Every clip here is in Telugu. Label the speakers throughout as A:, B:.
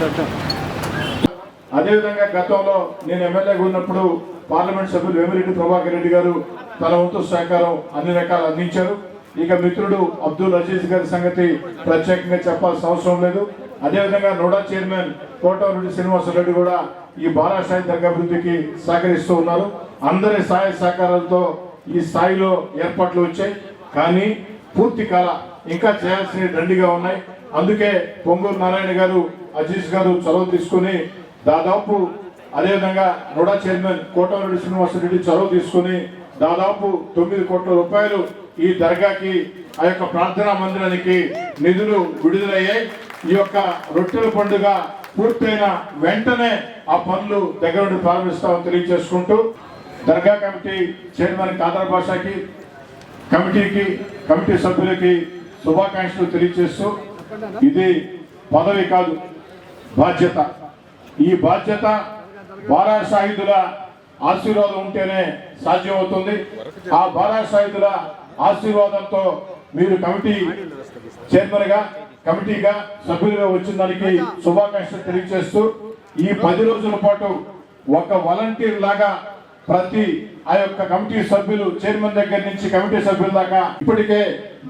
A: కొంచెం అదేవిధంగా గతంలో నేను ఎమ్మెల్యేగా ఉన్నప్పుడు పార్లమెంట్ సభ్యులు వేమిరెడ్డి ప్రభాకర్ రెడ్డి గారు తన వంతు సహకారం అన్ని రకాలు అందించారు. ఇక మిత్రుడు అబ్దుల్ అజీజ్ గారి సంగతి ప్రత్యేకంగా చెప్పాల్సిన అవసరం లేదు. అదేవిధంగా నోడా చైర్మన్ కోటమిరెడ్డి శ్రీనివాసరెడ్డి కూడా ఈ బాలాసాయి అభివృద్ధికి సహకరిస్తూ ఉన్నారు. అందరి సహాయ సహకారాలతో ఈ స్థాయిలో ఏర్పాట్లు వచ్చాయి. కానీ పూర్తి కాల ఇంకా చేయాల్సిన దండిగా ఉన్నాయి. అందుకే పొంగూరు నారాయణ గారు అజీజ్ గారు చొరవ తీసుకుని దాదాపు అదేవిధంగా నోడా చైర్మన్ కోటమిరెడ్డి శ్రీనివాసరెడ్డి చొరవ తీసుకుని దాదాపు తొమ్మిది కోట్ల రూపాయలు ఈ దర్గాకి ఆ యొక్క ప్రార్థనా మందిరానికి నిధులు విడుదలయ్యాయి. ఈ యొక్క రొట్టెల పండుగ పూర్తయిన వెంటనే ఆ పనులు దగ్గర నుండి ప్రారంభిస్తామని తెలియజేసుకుంటూ దర్గా కమిటీ చైర్మన్ కాదర్ భాషకి కమిటీకి కమిటీ సభ్యులకి శుభాకాంక్షలు తెలియజేస్తూ ఇది పదవి కాదు బాధ్యత. ఈ బాధ్యత బారాసాహిదుల ఆశీర్వాదం ఉంటేనే సాధ్యమవుతుంది. ఆ బారాసాహిదుల ఆశీర్వాదంతో మీరు కమిటీ చైర్మన్గా కమిటీగా సభ్యులుగా వచ్చిన దానికి శుభాకాంక్షలు తెలియజేస్తూ ఈ పది రోజుల పాటు ఒక వాలంటీర్ లాగా ప్రతి ఆ యొక్క కమిటీ సభ్యులు చైర్మన్ దగ్గర నుంచి కమిటీ సభ్యుల దాకా ఇప్పటికే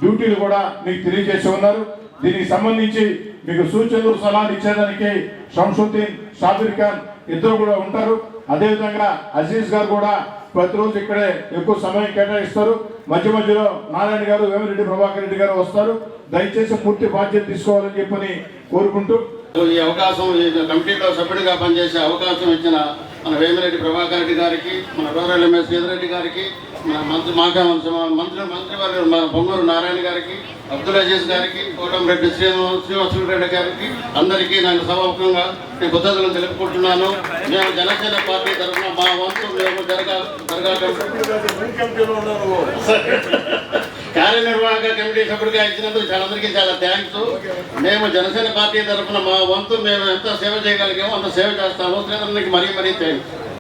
A: డ్యూటీలు కూడా మీకు తెలియజేసి ఉన్నారు. దీనికి సంబంధించి మీకు సూచనలు సలహాలు ఇచ్చేదానికి షంసుద్దీన్ షాబిర్ ఖాన్ ఇద్దరు కూడా ఉంటారు. అదేవిధంగా అజీజ్ గారు కూడా ప్రతిరోజు ఇక్కడే ఎక్కువ సమయం కేటాయిస్తారు. మధ్య మధ్యలో నారాయణ గారు వేమిరెడ్డి ప్రభాకర్ రెడ్డి గారు వస్తారు. దయచేసి పూర్తి బాధ్యత తీసుకోవాలని చెప్పని కోరుకుంటూ
B: ఈ అవకాశం కమిటీలో సభ్యుడిగా పనిచేసే అవకాశం ఇచ్చిన మన వేమిరెడ్డి ప్రభాకర్ రెడ్డి గారికి మన రూరల్ ఎంఎస్ శ్రీధరెడ్డి గారికి మన మంత్రి మాకా మంత్రి మంత్రివర్గ మన పొంగూరు నారాయణ గారికి అబ్దుల్ అజీజ్ గారికి కోటంరెడ్డి శ్రీనివాస రెడ్డి గారికి అందరికీ నేను సభాముఖంగా నేను కృతజ్ఞతలు తెలుపుకుంటున్నాను. మేము జనసేన పార్టీ తరఫున మా వంతు మేము జరగా జరగా కార్యనిర్వాహక కమిటీ సభ్యుడిగా ఇచ్చినందుకు చాలా అందరికీ చాలా థ్యాంక్స్ మేము జనసేన పార్టీ తరఫున మా వంతు మేము ఎంత సేవ చేయగలిగామో అంత సేవ చేస్తాము. శ్రీధరునికి మరీ మరీ థ్యాంక్స్